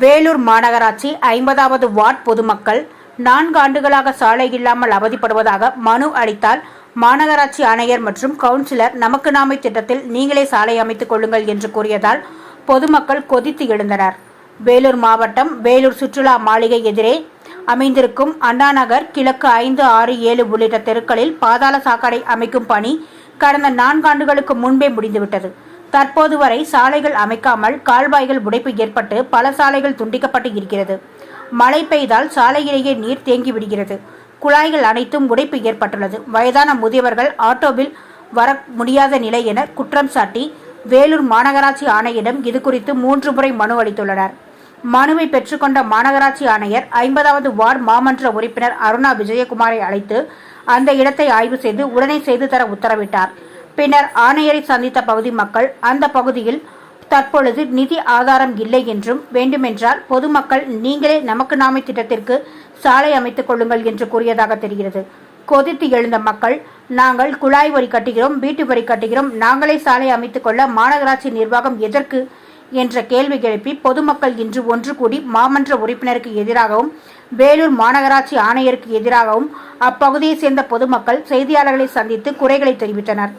வேலூர் மாநகராட்சி ஐம்பதாவது வார்டு பொதுமக்கள் நான்கு ஆண்டுகளாக சாலை இல்லாமல் அவதிப்படுவதாக மனு அளித்தால் மாநகராட்சி ஆணையர் மற்றும் கவுன்சிலர் நமக்கு நாமை திட்டத்தில் நீங்களே சாலை அமைத்துக் கொள்ளுங்கள் என்று கூறியதால் பொதுமக்கள் கொதித்து எழுந்தனர். வேலூர் மாவட்டம் வேலூர் சுற்றுலா மாளிகை எதிரே அமைந்திருக்கும் அண்ணாநகர் கிழக்கு ஐந்து ஆறு ஏழு உள்ளிட்ட தெருக்களில் பாதாள சாக்கடை அமைக்கும் பணி கடந்த நான்காண்டுகளுக்கு முன்பே முடிந்துவிட்டது. தற்போது வரை சாலைகள் அமைக்காமல் கால்வாய்கள் உடைப்பு ஏற்பட்டு பல சாலைகள் துண்டிக்கப்பட்டு இருக்கிறது. மழை பெய்தால் சாலையிலேயே நீர் தேங்கி விடுகிறது. குழாய்கள் அனைத்தும் உடைப்பு ஏற்பட்டுள்ளது. வயதான முதியவர்கள் ஆட்டோவில் வர முடியாத நிலை என குற்றம் சாட்டி வேலூர் மாநகராட்சி ஆணையிடம் இதுகுறித்து மூன்று முறை மனு அளித்துள்ளனர். மனுவை பெற்றுக்கொண்ட மாநகராட்சி ஆணையர் ஐம்பதாவது வார்டு மாமன்ற உறுப்பினர் அருணா விஜயகுமாரை அழைத்து அந்த இடத்தை ஆய்வு செய்து உடனே செய்து தர உத்தரவிட்டார். பின்னர் ஆணையரை சந்தித்த பகுதி மக்கள் அந்த பகுதியில் தற்பொழுது நிதி ஆதாரம் இல்லை என்றும் வேண்டுமென்றால் பொதுமக்கள் நீங்களே நமக்கு நாமை திட்டத்திற்கு சாலை அமைத்துக் கொள்ளுங்கள் என்று கூறியதாக தெரிகிறது. கொதித்து எழுந்த மக்கள் நாங்கள் குழாய் வரி கட்டுகிறோம் வீட்டு வரி கட்டுகிறோம் நாங்களே சாலை அமைத்துக் கொள்ள மாநகராட்சி நிர்வாகம் எதற்கு? என்ற கேள்வி எழுப்பி பொதுமக்கள் இன்று ஒன்று கூடி மாமன்ற உறுப்பினருக்கு எதிராகவும் வேலூர் மாநகராட்சி ஆணையருக்கு எதிராகவும் அப்பகுதியைச் சேர்ந்த பொதுமக்கள் செய்தியாளர்களை சந்தித்து குறைகளை தெரிவித்தனர்.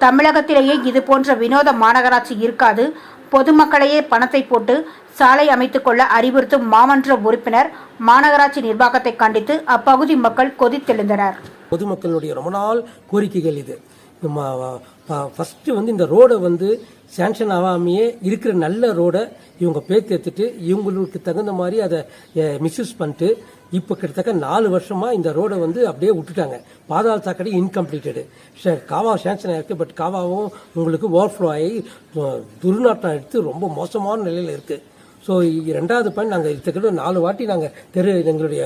தமிழகத்திலேயே இது போன்ற வினோத மாநகராட்சி இருக்காது. பொதுமக்களையே பணத்தை போட்டு சாலை அமைத்துக் கொள்ள அறிவுறுத்தும் மாமன்ற உறுப்பினர் மாநகராட்சி நிர்வாகத்தை கண்டித்து அப்பகுதி மக்கள் கொதித்தெழுந்தனர். பொதுமக்களுடைய ரொம்ப நாள் கோரிக்கைகள் இது. ஃபஸ்ட்டு வந்து இந்த ரோடை வந்து சேங்ஷன் ஆகாமையே இருக்கிற நல்ல ரோடை இவங்க பேத்தெடுத்துட்டு இவங்களுக்கு தகுந்த மாதிரி அதை மிஸ்யூஸ் பண்ணிட்டு இப்போ கிட்டத்தட்ட நாலு வருஷமாக இந்த ரோடை வந்து அப்படியே விட்டுட்டாங்க. பாதாள சாக்கடை இன்கம்ப்ளீட்டடு காவா சேங்ஷன் ஆகிருக்கு பட் காவாவும் உங்களுக்கு ஓவர்ஃப்ளோ ஆகி துர்நாற்றம் எடுத்து ரொம்ப மோசமான நிலையில் இருக்குது ஸோ ரெண்டாவது பாயிண்ட் நாங்கள் இதுக்கிட்ட நாலு வாட்டி நாங்கள் தெரு எங்களுடைய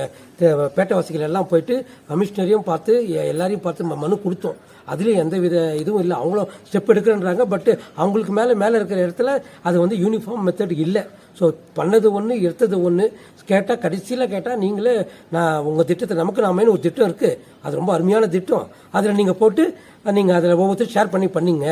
பேட்டவாசிகள் எல்லாம் போயிட்டு கமிஷனரையும் பார்த்து எல்லாரையும் பார்த்து ம- மனு கொடுத்தோம். அதுலேயும் எந்த வித இதுவும் இல்லை. அவங்களும் ஸ்டெப் எடுக்கிறேன்றாங்க பட் அவங்களுக்கு மேலே மேலே இருக்கிற இடத்துல அது வந்து யூனிஃபார்ம் மெத்தட் இல்லை. ஸோ பண்ணது ஒன்று எடுத்தது ஒன்று கேட்டால் கடைசியில் கேட்டால் நீங்களே நான் உங்கள் திட்டத்தை நமக்கு நாமேன்னு ஒரு திட்டம் இருக்குது அது ரொம்ப அருமையான திட்டம். அதில் நீங்கள் போட்டு நீங்கள் அதில் ஒவ்வொருத்தரும் ஷேர் பண்ணி பண்ணிங்க.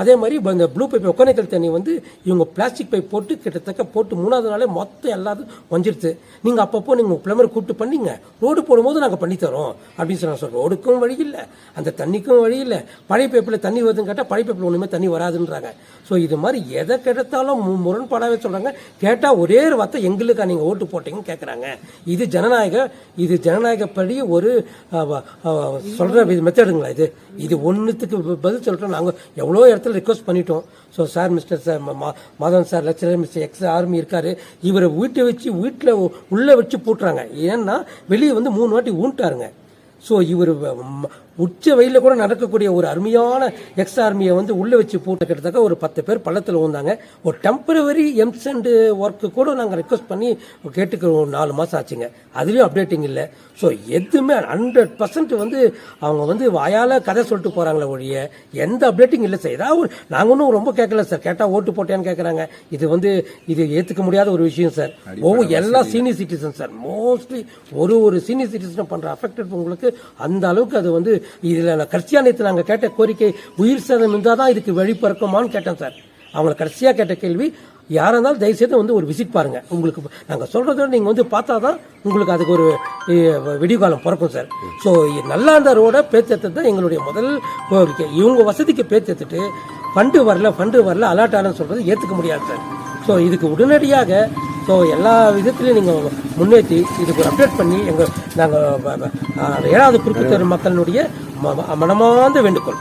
அதே மாதிரி இந்த ப்ளூ பைப் ஒக்கனைக்கல் தண்ணி வந்து இவங்க பிளாஸ்டிக் பைப் போட்டு கிட்டத்தட்ட போட்டு மூணாவது நாளே மொத்தம் எல்லாத்தையும் வஞ்சிருச்சு நீங்கள் அப்பப்போ நீங்கள் பிளம்பர் கூப்பிட்டு பண்ணிங்க. ரோடு போடும்போது நாங்கள் பண்ணித்தரோம் அப்படின்னு சொல்லி சொல்கிறோம் ரோடுக்கும் வழி இல்லை. அந்த தண்ணிக்கும் வழி இல்லை பழைய பைப்பில் தண்ணி வருதுன்னு கேட்டால் பழைய பைப்பில் ஒன்றுமே தண்ணி வராதுன்றாங்க. ஸோ இது மாதிரி எதை கெடுத்தாலும் மு- சொல்கிறாங்க கேட்டால் ஒரே ஒரு வார்த்தை எங்களுக்கா நீங்கள் ஓட்டு போட்டீங்கன்னு கேட்குறாங்க இது ஜனநாயக இது ஜனநாயகப்படி ஒரு சொல்கிற மெத்தடுங்களா இது? இது ஒன்றுத்துக்கு பதில் சொல்கிறோம் நாங்கள் எவ்வளோ இடத்துல ரிக்வஸ்ட் பண்ணிட்டோம். So sir mister sir Madhavan sir lecturer mister ex army இருக்காரு. இவரை வீட்டை வச்சு வீட்டில் உள்ளே வச்சு பூட்டுறாங்க. ஏன்னா வெளியே வந்து மூணு வாட்டி ஊன்ட்டாருங்க. ஸோ இவர் உச்ச வெயில கூட நடக்கக்கூடிய ஒரு அருமையான எக்ஸ் ஆர்மியை வந்து உள்ள வச்சு போட்டு கிட்டத்தட்ட ஒரு பத்து பேர் பள்ளத்தில் வந்தாங்க ஒரு டெம்பரவரி எம்சண்ட் ஒர்க்கு கூட நாங்கள் ரெக்வஸ்ட் பண்ணி கேட்டுக்க ஒரு நாலு மாதம் ஆச்சுங்க. அதுலேயும் அப்டேட்டிங் இல்லை. ஸோ எதுவுமே ஹண்ட்ரட் பர்சன்ட் வந்து அவங்க வந்து வாயால் கதை சொல்லிட்டு போகிறாங்களே ஒழிய எந்த அப்டேட்டிங் இல்லை சார் ஏதாவது ஒரு நாங்கள் ஒன்றும் ரொம்ப கேட்கல சார் கேட்டால் ஓட்டு போட்டேன்னு கேட்குறாங்க இது வந்து இது ஏற்றுக்க முடியாத ஒரு விஷயம் சார் ஒவ்வொரு எல்லா சீனியர் சிட்டிசன் சார் மோஸ்ட்லி ஒரு ஒரு சீனியர் சிட்டிசன் பண்ணுற அஃபெக்டட் உங்களுக்கு அந்த அளவுக்கு அது வந்து இதில் நான் கடைசியாக நேற்று நாங்கள் கேட்ட கோரிக்கை உயிர் சேதம் இருந்தால் தான் இதுக்கு வழி பிறக்குமான்னு கேட்டேன் சார். அவங்கள கடைசியாக கேட்ட கேள்வி யாராக இருந்தாலும் தயவுசெய்து வந்து ஒரு விசிட் பாருங்கள் உங்களுக்கு நாங்கள் சொல்கிறத நீங்கள் வந்து பார்த்தா தான் உங்களுக்கு அதுக்கு ஒரு அஹ், விடிவுகாலம் பிறக்கும் சார். ஸோ நல்லா அந்த ரோட பேத்தெடுத்தது தான் எங்களுடைய முதல் கோரிக்கை. இவங்க வசதிக்கு பேத்தெடுத்துட்டு ஃபண்டு வரல ஃபண்டு வரல அலர்ட் ஆனன்னு சொல்றது ஏற்றுக்க முடியாது சார். ஸோ இதுக்கு உடனடியாக ஸோ எல்லா விதத்துலையும் நீங்கள் முன்னேற்றி இதுக்கு ஒரு அப்டேட் பண்ணி எங்கள் நாங்கள் ஏழாவது குறிப்பிட்ட மக்களினுடைய மக்களுடைய ம- மனமார்ந்த வேண்டுகோள்.